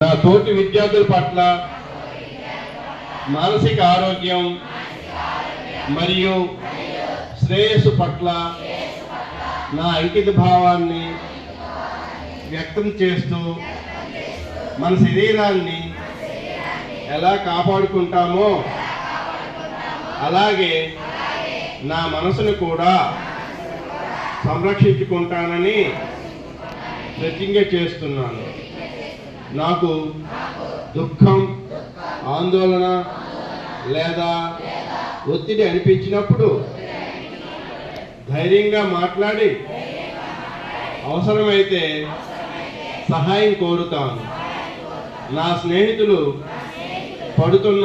నా తోటి విద్యార్థుల పట్ల మానసిక ఆరోగ్యం మరియు శ్రేయస్సు పట్ల నా అంకిత భావాన్ని వ్యక్తం చేస్తూ మన శరీరాన్ని ఎలా కాపాడుకుంటామో అలాగే నా మనసును కూడా సంరక్షించుకుంటానని ప్రతిజ్ఞ చేస్తున్నాను. నాకు దుఃఖం ఆందోళన లేదా ఒత్తిడి అనిపించినప్పుడు ధైర్యంగా మాట్లాడి అవసరమైతే సహాయం కోరుతాను. నా స్నేహితులు పడుతున్న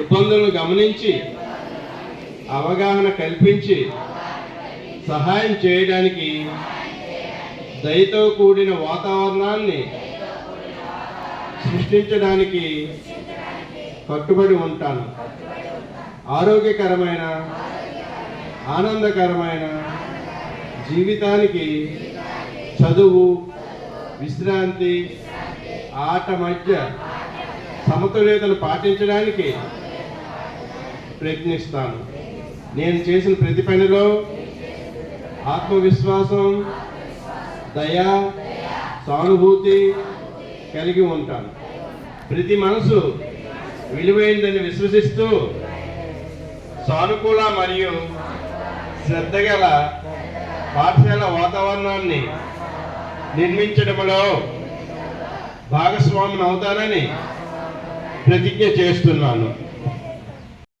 ఇబ్బందులను గమనించి అవగాహన కల్పించి సహాయం చేయడానికి దయతో కూడిన వాతావరణాన్ని సృష్టించడానికి కట్టుబడి ఉంటాను. ఆరోగ్యకరమైన ఆనందకరమైన జీవితానికి చదువు విశ్రాంతి ఆట మధ్య సమతుల్యతను పాటించడానికి ప్రయత్నిస్తాను. నేను చేసిన ప్రతి పనిలో ఆత్మవిశ్వాసం దయ సానుభూతి కలిగి ఉంటాను. ప్రతి మనసు విలువైందని విశ్వసిస్తూ సానుకూల మరియు శ్రద్ధ గల పాఠశాల వాతావరణాన్ని నిర్మించడంలో భాగస్వామిని అవుతానని ప్రతిజ్ఞ చేస్తున్నాను.